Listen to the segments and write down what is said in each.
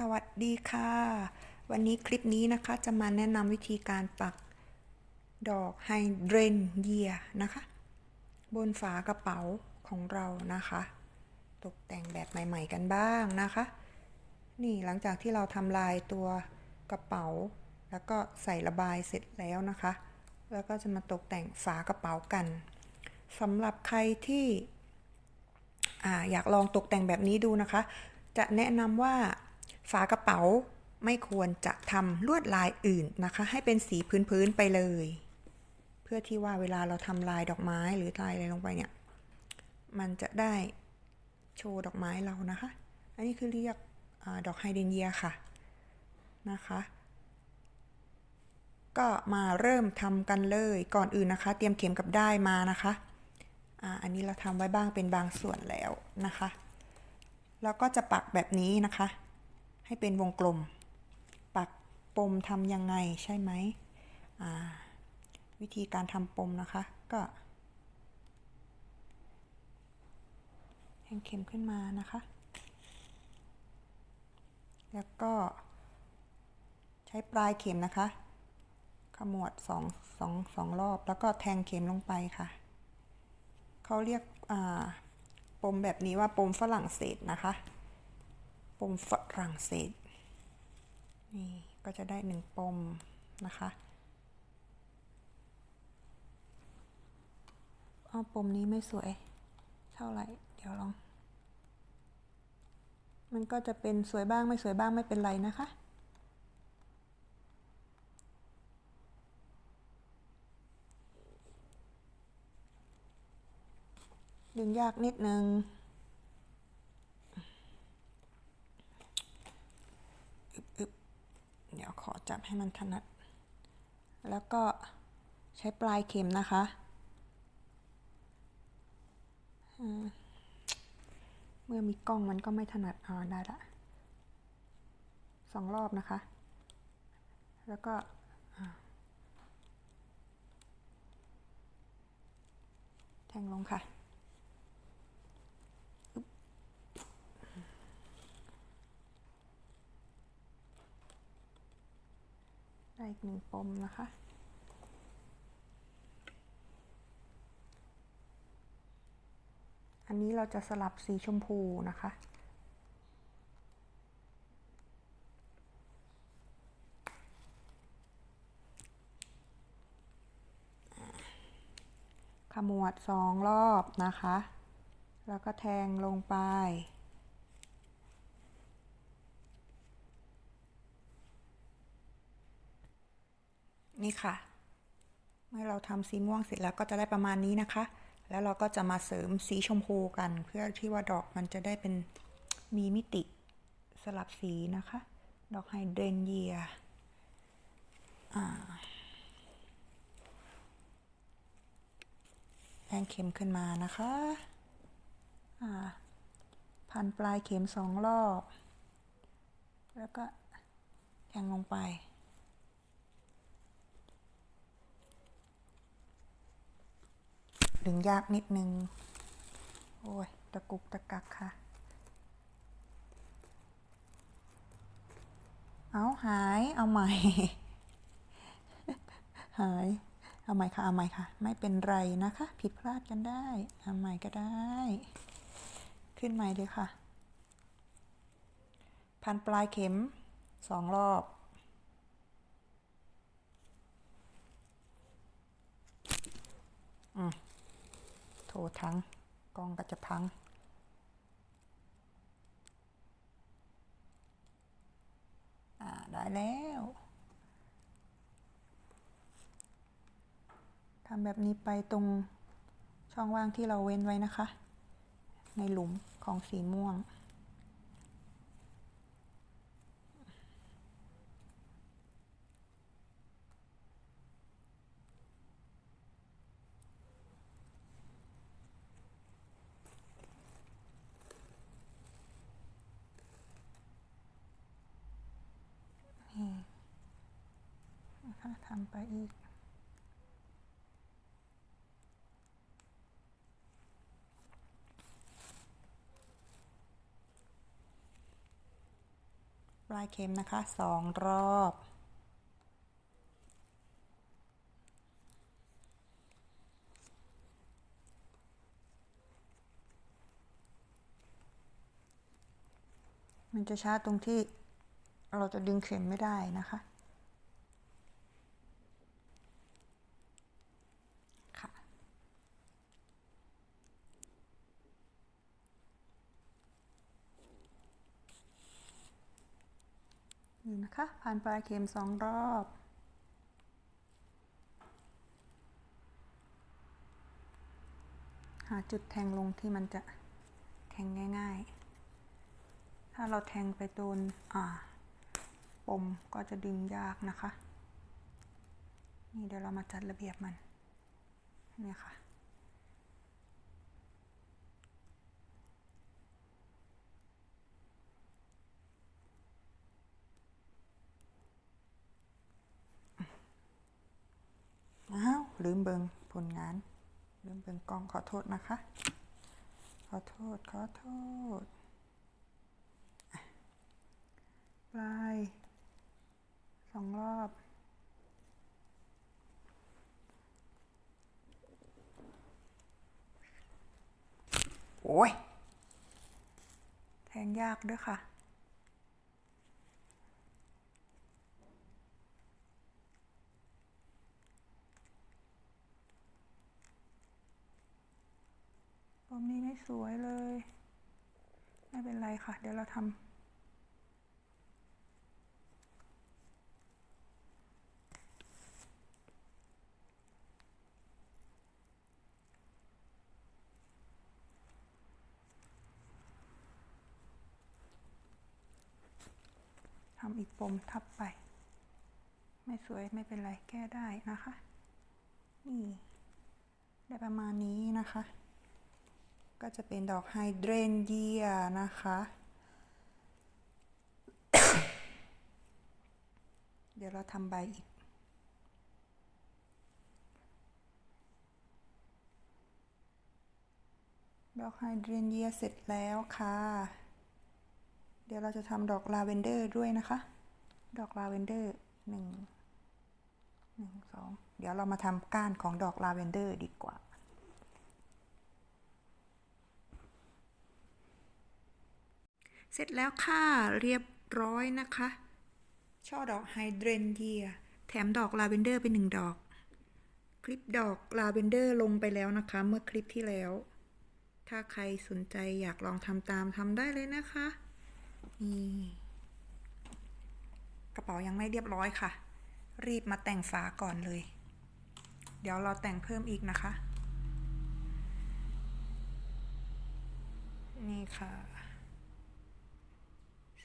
สวัสดีค่ะ วันนี้คลิปนี้นะคะจะมาแนะนำวิธีการปักดอกไฮเดรนเยียนะคะ บนฝากระเป๋าของเรานะคะ ตกแต่งแบบใหม่ ๆ กันบ้างนะคะ นี่หลังจากที่เราทำลายตัวกระเป๋า แล้วก็ใส่ระบายเสร็จแล้วนะคะ แล้วก็จะมาตกแต่งฝากระเป๋ากันสำหรับใครที่ออยากลองตกแต่งแบบนี้ดูนะคะ จะแนะนำว่า ฝากระเป๋าไม่ควรจะทำลวดลายอื่นนะคะ ให้เป็นสีพื้นๆไปเลย เพื่อที่ว่าเวลาเราทำลายดอกไม้หรือลายอะไรลงไปเนี่ย มันจะได้โชว์ดอกไม้เรานะคะ อันนี้คือเรียกอดอกไฮเดรนเยียค่ะนะคะ ก็มาเริ่มทำกันเลยก่อนอื่นนะคะ เตรียมเข็มกับได้ายมานะคะอันนี้เราทำไว้บ้างเป็นบางส่วนแล้วนะคะ แล้วก็จะปักแบบนี้นะคะ ให้เป็นวงกลม ปักปมทำยังไงใช่ไหมอ่าวิธีการทำปมนะคะ ก็แทงเข็มขึ้นมานะคะ แล้วก็ใช้ปลายเข็มนะคะ ขมวดสองสองสองรอบ แล้วก็แทงเข็มลงไปค่ะ เขาเรียกปมแบบนี้ว่าปมฝรั่งเศสนะคะ ปมฝรั่งเศส นี่ก็จะได้หนึ่งปมนะคะอ้อปมนี้ไม่สวย เท่าไหร่ เดี๋ยวลอง มันก็จะเป็นสวยบ้างไม่สวยบ้างไม่เป็นไรนะคะดึงยากนิดนึง อึบๆเดี๋ยวขอ จับให้มันถนัด แล้วก็ใช้ปลายเข็มนะคะ เมื่อมีกล้องมันก็ไม่ถนัดอ่าได้ละสองรอบนะคะ แล้วก็แทงลงค่ะ ได้อี กหนึ่งปมนะคะ อันนี้เราจะสลับสีชมพูนะคะ ขมวดสองรอบนะคะ แล้วก็แทงลงไป นี่ค่ะ เมื่อเราทำสีม่วงเสร็จแล้วก็จะได้ประมาณนี้นะคะ แล้วเราก็จะมาเสริมสีชมพูกัน เพื่อที่ว่าดอกมันจะได้เป็นมีมิติสลับสีนะคะ ดอกไฮเดรนเยียแทงเข็มขึ้นมานะคะพันปลายเข็มสองรอบ แล้วก็แทงลงไป ดึงยากนิดนึง โอ้ย ตะกุกตะกักค่ะ เอาหาย เอาใหม่ หาย เอาใหม่ค่ะ เอาใหม่ค่ะ ไม่เป็นไรนะคะ ผิดพลาดกันได้ เอาใหม่ก็ได้ ขึ้นใหม่เลยค่ะ พันปลายเข็มสองรอบ อืม โทรทั้งกล้องก็จะพัง อ่า ได้แล้วทำแบบนี้ไปตรงช่องว่างที่เราเว้นไว้นะคะ ในหลุมของสีม่วง นี่ นะคะทำไปอีก ปลายเข็มนะคะสองรอบมันจะช้าตรงที่เราจะดึงเข็มไม่ได้นะคะ นี่นะคะ ผ่านปลายเข็มสองรอบ หาจุดแทงลงที่มันจะแทงง่าย ๆ ถ้าเราแทงไปโดนอ่าปมก็จะดึงยากนะคะ นี่เดี๋ยวเรามาจัดระเบียบมัน เนี่ยค่ะ อ้าว ลืมเบิงผลงาน ลืมเบิงกล้องขอโทษนะคะ ขอโทษ ขอโทษปลายสองรอบ โอ้ย แทงยากด้วยค่ะ มนี้ไม่สวยเลย ไม่เป็นไรค่ะ เดี๋ยวเราทำทำอีกปมทับไป ไม่สวยไม่เป็นไรแก้ได้นะคะ นี่ ได้ประมาณนี้นะคะ ก็จะเป็นดอกไฮเดรนเยียนะคะ เดี๋ยวเราทำใบอีก ดอกไฮเดรนเยียเสร็จแล้วค่ะ เดี๋ยวเราจะทำดอกลาเวนเดอร์ด้วยนะคะ ดอกลาเวนเดอร์หนึ่งหนึ่งสองเดี๋ยวเรามาทำก้านของดอกลาเวนเดอร์ดีกว่า เสร็จแล้วค่ะ เรียบร้อยนะคะ ช่อดอกไฮเดรนเยีย แถมดอกลาเวนเดอร์ไปหนึ่งดอก คลิปดอกลาเวนเดอร์ลงไปแล้วนะคะ เมื่อคลิปที่แล้ว ถ้าใครสนใจอยากลองทำตามทำได้เลยนะคะนี่กระเป๋ายังไม่เรียบร้อยค่ะ รีบมาแต่งฝาก่อนเลย เดี๋ยวเราแต่งเพิ่มอีกนะคะ นี่ค่ะ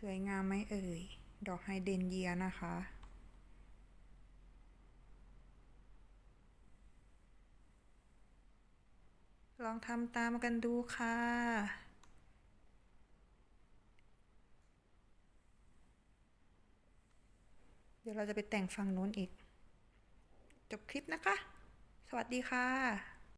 สวยงามไหมเอ่ย ดอกไฮเดรนเยียนะคะ ลองทำตามกันดูค่ะเดี๋ยวเราจะไปแต่งฝั่งนู้นอีก จบคลิปนะคะ สวัสดีค่ะ